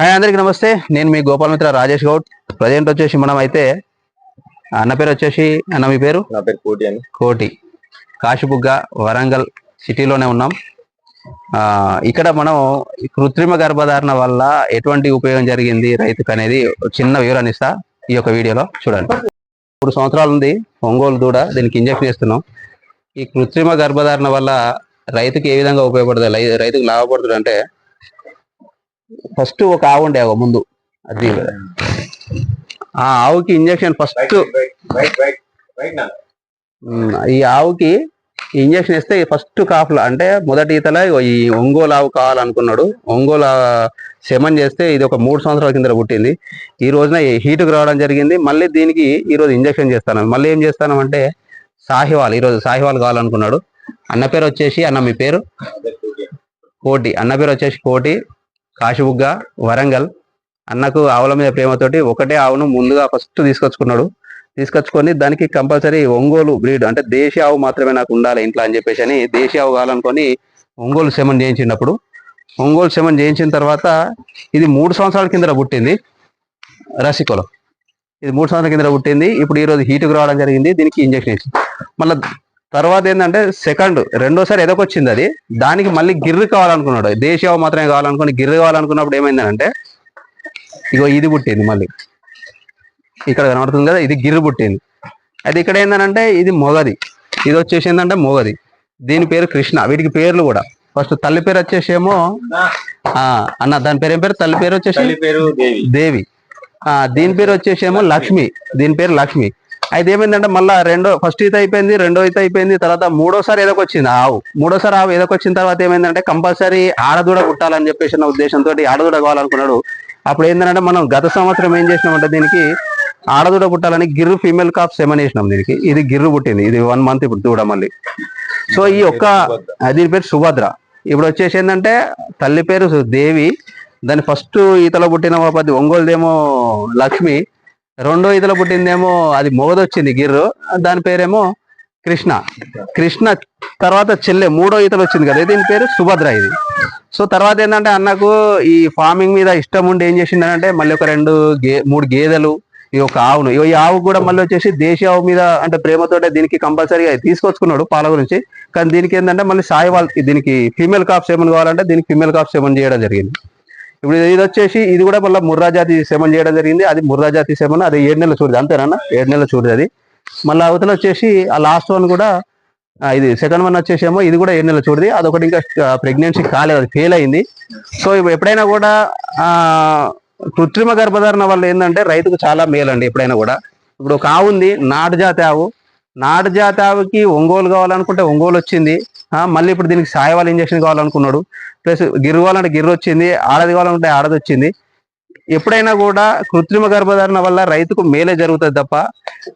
Hi అందరికి నమస్తే. నేను మీ గోపాలమిత్ర రాజేష్ గౌడ్. ప్రజెంట్ వచ్చేసి మనం అయితే అన్న పేరు వచ్చేసి అన్న మీ పేరు? నా పేరు కోటి అని కోటి. కాశీబుగ్గ వరంగల్ సిటీలోనే ఉన్నాం. ఆ, ఇక్కడ మనం ఈ కృత్రిమ గర్భధారణ వల్ల ఎటువంటి ఉపయోగం జరిగింది రైతుకు అనేది ఒక చిన్న వివరణ ఇస్తా ఈ యొక్క వీడియోలో. చూడండి. మూడు సంవత్సరాలు ఉంది ఒంగోలు దూడ దీనికి ఇంజక్షన్ ఇస్తున్నాం ఈ కృత్రిమ గర్భధారణ వల్ల రైతుకి ఏ విధంగా ఉపయోగపడుతుంది? లై- రైతుకు లాభపడుతుంది అంటే ఫస్ట్ ఒక ఆవు ఉండే ఒక ముందు. అది ఆ. ఆవుకి ఇంజక్షన్ ఫస్ట్ ఈ ఆవుకి ఇంజక్షన్ ఇస్తే ఫస్ట్ కాఫ్లో అంటే మొదటి ఈతల ఈ ఒంగోలు ఆవు కావాలనుకున్నాడు. ఒంగోలు శమన్ చేస్తే ఇది ఒక మూడు సంవత్సరాల కింద పుట్టింది. ఈ రోజున హీటుకు రావడం జరిగింది. మళ్ళీ దీనికి ఈ రోజు ఇంజక్షన్ చేస్తాను. మళ్ళీ ఏం చేస్తాను అంటే సాహివాల్ ఈరోజు సాహివాల్ కావాలనుకున్నాడు. అన్న పేరు వచ్చేసి అన్న మీ పేరు. కోటి. అన్న పేరు వచ్చేసి కోటి. కాశిబుగ్గ వరంగల్. అన్నకు ఆవుల మీద ప్రేమతోటి ఒకటే ఆవును ముందుగా ఫస్ట్ తీసుకొచ్చుకున్నాడు. తీసుకొచ్చుకొని దానికి కంపల్సరీ ఒంగోలు బ్రీడ్ అంటే దేశీ ఆవు మాత్రమే నాకు ఉండాలి ఇంట్లో అని చెప్పేసి అని దేశీ ఆవు కావాలనుకొని ఒంగోలు సెమన్ చేయించినప్పుడు. ఒంగోలు సెమన్ చేయించిన తర్వాత ఇది మూడు సంవత్సరాల కింద పుట్టింది రసికొలం. ఇది మూడు సంవత్సరాల కింద పుట్టింది. ఇప్పుడు ఈ రోజు హీటుకు రావడం జరిగింది. దీనికి ఇంజక్షన్ ఇచ్చింది మళ్ళీ తర్వాత ఏంటంటే సెకండ్ రెండోసారి ఎదకొచ్చింది అది. దానికి మళ్ళీ గిర్రు కావాలనుకున్నాడు. దేశీ ఆవు మాత్రమే కావాలనుకుని గిర్రు కావాలనుకున్నప్పుడు ఏమైందంటే ఇగో ఇది పుట్టింది మళ్ళీ. ఇక్కడ కనబడుతుంది కదా ఇది గిర్రు పుట్టింది. అది ఇక్కడ ఏంటంటే ఇది మొగది. ఇది వచ్చేసి ఏంటంటే మొగది. దీని పేరు కృష్ణ. వీటికి పేర్లు కూడా. ఫస్ట్ తల్లి పేరు వచ్చేసేమో ఆ, అన్న దాని పేరు ఏం పేరు? తల్లి పేరు వచ్చేసి దేవి. దేవి. ఆ దీని పేరు వచ్చేసేమో లక్ష్మి. దీని పేరు లక్ష్మి. అయితే ఏమైందంటే మళ్ళా రెండో ఫస్ట్ ఈత అయిపోయింది రెండో ఈత అయిపోయింది తర్వాత మూడోసారి ఎదకొచ్చింది ఆవు. మూడోసారి ఆవు ఎదకొచ్చిన తర్వాత ఏమైందంటే కంపల్సరీ ఆడదూడ పుట్టాలని చెప్పేసి నా ఉద్దేశంతో ఆడదూడ కావాలనుకున్నాడు. అప్పుడు ఏంటంటే మనం గత సంవత్సరం ఏం చేసినామంటే దీనికి ఆడదూడ పుట్టాలని గిర్రు ఫీమేల్ కాప్ సెమన్ వేసినాం దీనికి? ఇది గిర్రు పుట్టింది ఇది వన్ మంత్ ఇప్పుడు దూడ మళ్ళీ. సో ఈ ఒక్క దీని పేరు సుభద్ర. ఇప్పుడు వచ్చేసి ఏంటంటే తల్లి పేరు దేవి దాని ఫస్ట్ ఈతలో పుట్టిన పది ఒంగోలుదేమో లక్ష్మి రెండో ఇదిలో పుట్టిందేమో అది మొగదొచ్చింది గిర్రు. దాని పేరేమో కృష్ణ. కృష్ణ తర్వాత చెల్లె మూడో ఈతలు వచ్చింది కదా దీని పేరు సుభద్ర ఇది. సో తర్వాత ఏంటంటే అన్నకు ఈ ఫార్మింగ్ మీద ఇష్టం ఉండి ఏం చేసిందంటే మళ్ళీ ఒక రెండు గే మూడు గేదెలు ఈ ఒక ఆవును. ఈ ఆవు కూడా మళ్ళీ వచ్చేసి దేశీ ఆవు మీద అంటే ప్రేమతోటే దీనికి కంపల్సరీగా తీసుకొచ్చుకున్నాడు పాల గురించి. కానీ దీనికి ఏంటంటే మళ్ళీ సాయి వాళ్ళకి దీనికి ఫీమేల్ కాప్స్ ఏమని కావాలంటే దీనికి ఫీమేల్ కాప్స్ ఏమని చేయడం జరిగింది. ఇప్పుడు ఇది వచ్చేసి ఇది కూడా మళ్ళీ ముర్రా జాతి సెమన్ చేయడం జరిగింది. అది ముర్రా జాతి సెమన్ అది ఏడు నెలల చూడదు అంతేనా? ఏడు నెలల చూడదు అది. మళ్ళీ అవతల వచ్చేసి ఆ లాస్ట్ వన్ కూడా ఇది సెకండ్ వన్ వచ్చేసేమో ఇది కూడా ఏడు నెలల చూడది అదొకటి ఇంకా ప్రెగ్నెన్సీ కాలేదు అది ఫెయిల్ అయింది. సో ఎప్పుడైనా కూడా కృత్రిమ గర్భధారణ వల్ల ఏంటంటే రైతుకు చాలా మేలండి ఎప్పుడైనా కూడా. ఇప్పుడు ఒక ఆవు ఉంది నాటు జాతి ఆవు. నాటు జాతి ఆవుకి ఒంగోలు కావాలనుకుంటే ఒంగోలు వచ్చింది. మళ్ళీ ఇప్పుడు దీనికి సాయవాల ఇంజక్షన్ కావాలనుకున్నాడు. ప్లస్ గిర్రు కావాలంటే గిర్రు వచ్చింది ఆడది కావాలంటే ఆడది వచ్చింది. ఎప్పుడైనా కూడా కృత్రిమ గర్భధారణ వల్ల రైతుకు మేలే జరుగుతుంది తప్ప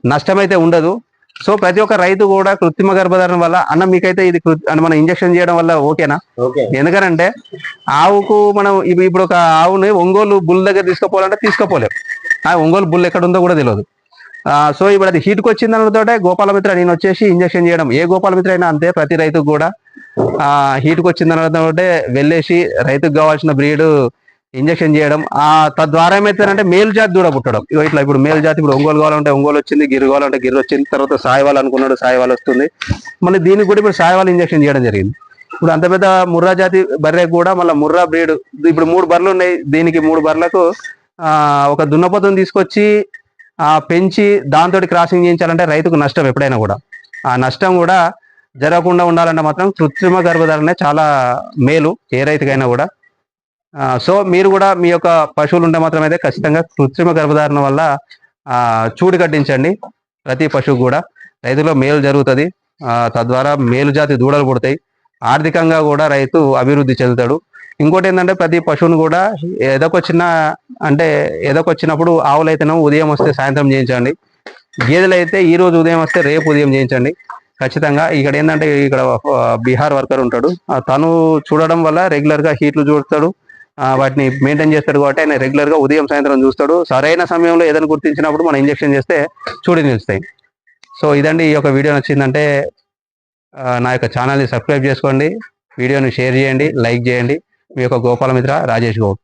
నష్టమైతే ఉండదు. సో ప్రతి ఒక్క రైతు కూడా కృత్రిమ గర్భధారణ వల్ల అన్న మీకైతే ఇది మనం ఇంజక్షన్ చేయడం వల్ల ఓకేనా? ఓకే. ఎందుకనంటే ఆవుకు మనం ఇప్పు- ఇప్పుడు ఒక ఆవుని ఒంగోలు బుల్ దగ్గర తీసుకుపోవాలంటే తీసుకుపోలేం. ఆ ఒంగోలు బుల్ ఎక్కడ ఉందో కూడా తెలియదు సో ఇప్పుడు అది హీట్కి వచ్చింది అనడంతో గోపాలమిత్ర నేను వచ్చేసి ఇంజక్షన్ చేయడం. ఏ గోపాలమిత్ర అయినా అంతే ప్రతి రైతుకు కూడా హీట్కి వచ్చింది అనడంతో వెళ్ళేసి రైతుకు కావాల్సిన బ్రీడ్ ఇంజక్షన్ చేయడం. ఆ తద్వారా ఏమైతుందంటే మేలు జాతి దూడ పుట్టడం. ఇట్లా ఇప్పుడు మేలు జాతి ఇప్పుడు ఒంగోలు కావాలంటే ఒంగోలు వచ్చింది గిర్రు కావాలంటే గిర్రు వచ్చింది తర్వాత సాయవాల్ అనుకున్నాడు సాయవాల్ వస్తుంది. మళ్ళీ దీనికి కూడా ఇప్పుడు సాయవాల్ ఇంజక్షన్ చేయడం జరిగింది. ఇప్పుడు అంత పెద్ద ముర్రా జాతి బర్రె కూడా మళ్ళీ ముర్రా బ్రీడ్ ఇప్పుడు మూడు బర్రెలు ఉన్నాయి. దీనికి మూడు బర్రెలకు ఒక దున్నపోతుని తీసుకొచ్చి పెంచి దాంతో క్రాసింగ్ చేయించాలంటే రైతుకు నష్టం ఎప్పుడైనా కూడా. ఆ నష్టం కూడా జరగకుండా ఉండాలంటే మాత్రం కృత్రిమ గర్భధారణే చాలా మేలు ఏ రైతుకైనా కూడా. సో మీరు కూడా మీ యొక్క పశువులు ఉంటే మాత్రం అయితే ఖచ్చితంగా కృత్రిమ గర్భధారణ వల్ల చూడు కట్టించండి ప్రతి పశువు కూడా. రైతులో మేలు జరుగుతుంది. తద్వారా మేలు జాతి దూడలు పుడతాయి. ఆర్థికంగా కూడా రైతు అభివృద్ధి చెందుతాడు. ఇంకోటి ఏంటంటే ప్రతి పశువును కూడా ఎదకొచ్చిన అంటే ఎదకొచ్చినప్పుడు ఆవులు ఉదయం వస్తే సాయంత్రం చేయించండి. గేదెలు అయితే ఈ రోజు ఉదయం వస్తే రేపు ఉదయం చేయించండి. ఖచ్చితంగా ఇక్కడ ఏంటంటే ఇక్కడ బీహార్ వర్కర్ ఉంటాడు. తను చూడడం వల్ల రెగ్యులర్గా హీట్లు చూస్తాడు. వాటిని మెయింటైన్ చేస్తాడు కాబట్టి ఆయన రెగ్యులర్గా ఉదయం సాయంత్రం చూస్తాడు. సరైన సమయంలో ఏదైనా గుర్తించినప్పుడు మనం ఇంజక్షన్ చేస్తే చూడి నిలుస్తాయి. సో ఇదండి ఈ యొక్క వీడియో నచ్చిందంటే నా యొక్క ఛానల్ని సబ్స్క్రైబ్ చేసుకోండి. వీడియోని షేర్ చేయండి. లైక్ చేయండి. మీ యొక్క గోపాలమిత్ర రాజేష్ గౌడ్.